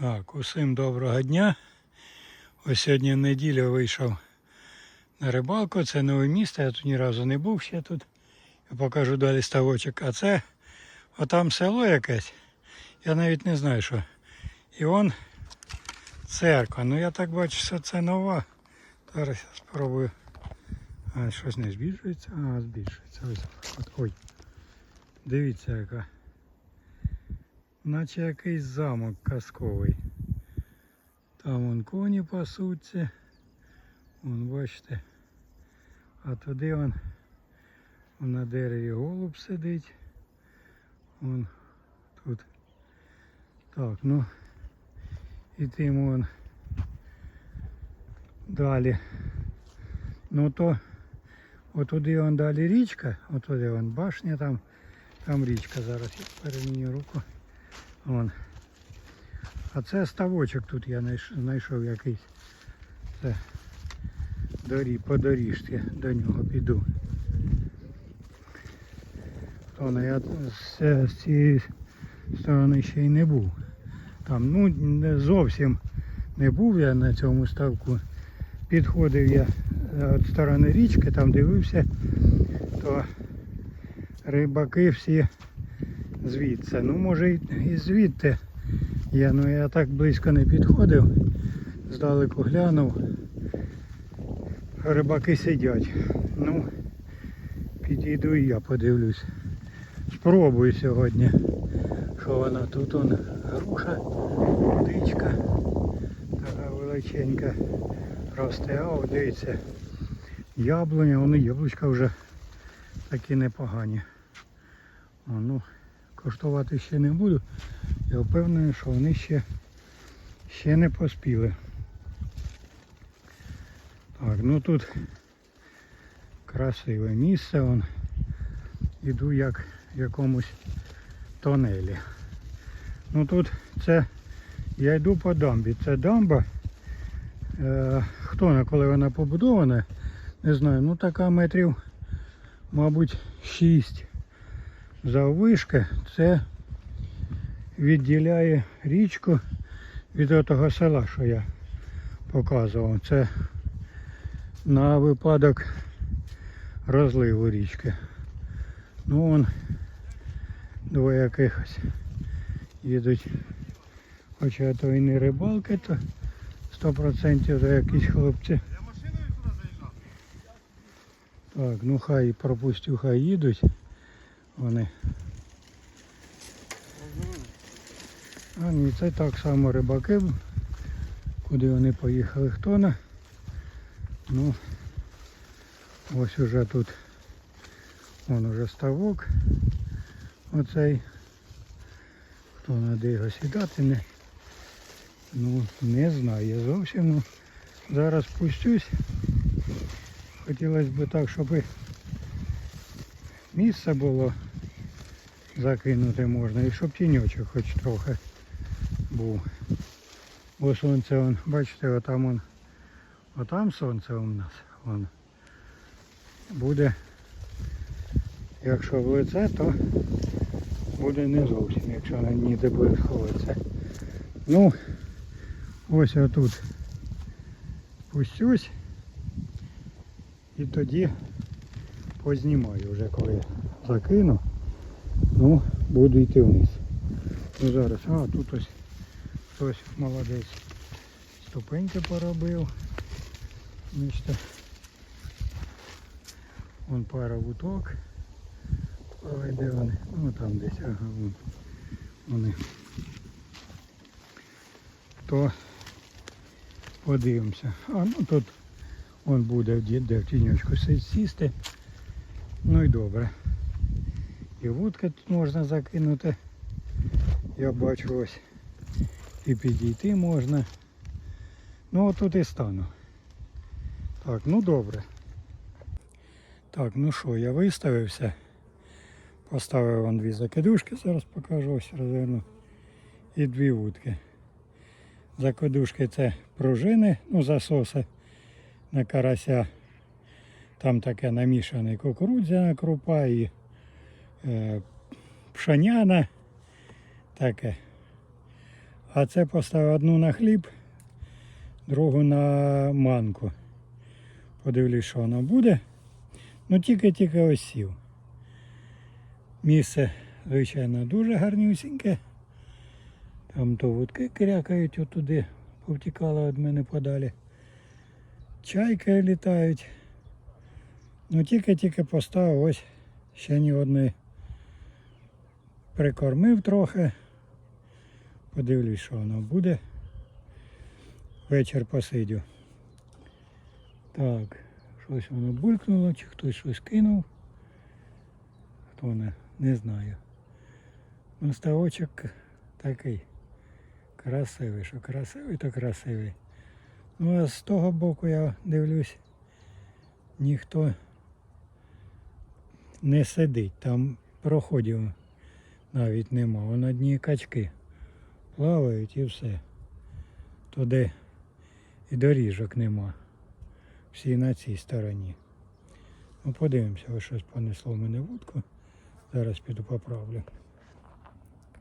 Так, усім доброго дня. Ось сьогодні неділя вийшов на рибалку. Це нове місто, я тут ні разу не був ще тут. Я покажу далі ставочок. А це отам село якесь. Я навіть не знаю, що. І вон церква. Ну я так бачу, що це нова. Зараз я спробую. А щось не збільшується? А, збільшується. Ось. Ой. Дивіться яка. Наче якийсь замок казковий. Там вон коні пасуться. Вон бачите. А туди вон, вон на дереві голуб сидить. Вон тут. Так, ну і тим вон далі. Ну то отуди вон далі річка, отуди вон башня там, там річка зараз. Я переміню руку. Вон. А це ставочок тут я знайшов якийсь. Це дорі, по доріжці до нього піду. То ну, я з, з цієї сторони ще й не був. Там, ну, не зовсім не був я на цьому ставку. Підходив я від сторони річки, там дивився, то рибаки всі звідси. Ну може і звідти є, ну я так близько не підходив, здалеку глянув. Рибаки сидять. Ну, підійду і я подивлюсь. Спробую сьогодні. Що вона тут он груша, дичка, така величенька росте, а от дивіться. Яблуня, вони яблучка вже такі непогані. О, ну, коштувати ще не буду. Я впевнений, що вони ще, ще не поспіли. Так, ну тут красиве місце. Вон. Іду як в якомусь тонелі. Ну тут це я йду по дамбі. Це дамба. Е, хто коли вона побудована, не знаю, ну така метрів, мабуть, 6 заввишки, це відділяє річку від того села, що я показував. Це на випадок розливу річки. Ну вон двоє якихось їдуть. Хоча то і не рибалки, то 100% то якісь хлопці. Так, ну хай пропустю, хай їдуть. Вони. А ні, це так само рибаки. Куди вони поїхали, хто на. Ну ось уже тут вон уже ставок. Оцей. Хто на його сідати не. Ну, не знаю, зовсім. Ну, зараз спустюсь. Хотілося б так, щоб місце було закинути можна і щоб тіньочок хоч трохи був. Бо сонце, вон, бачите, отам он, отам сонце у нас. Вон. Буде, якщо в лице, то буде не зовсім, якщо ніде буде сховатися. Ну, ось отут спустюсь і тоді познімаю вже коли закину. Ну, буду йти вниз. Ну зараз, а тут ось хтось молодець. Ступеньки поробив. Бачите. Вон пара вуток. Де вони? Ну там десь, ага, вон. Вони. То подивимося. А ну тут вон буде де, де в тіньочку сісти. Ну і добре. І вудки тут можна закинути. Я бачу ось. І підійти можна. Ну отут і стану. Так, ну добре. Так, ну що, я виставився. Поставив вон дві закидушки, зараз покажу, ось розверну. І дві вудки. Закидушки це пружини, ну засоси на карася. Там таке намішане кукурудзяна крупа і е, пшеняна. Таке. А це поставив одну на хліб, другу на манку. Подивлюсь, що воно буде. Ну тільки-тільки ось сів. Місце, звичайно, дуже гарнюсіньке. Там то вудки крякають отуди, повтікали від мене подалі. Чайки літають. Ну тільки-тільки поставив ось ще ні одної. Прикормив трохи. Подивлюсь, що воно буде. Вечір посидю. Так, щось воно булькнуло, чи хтось щось кинув. Хто не, не знаю. Ну, ставочок такий красивий, що красивий, то красивий. Ну а з того боку я дивлюсь, ніхто не сидить. Там проходів навіть нема. Вон одні качки плавають і все. Туди і доріжок нема. Всі на цій стороні. Ну подивимося, ось щось понесло мене вудку. Зараз піду поправлю.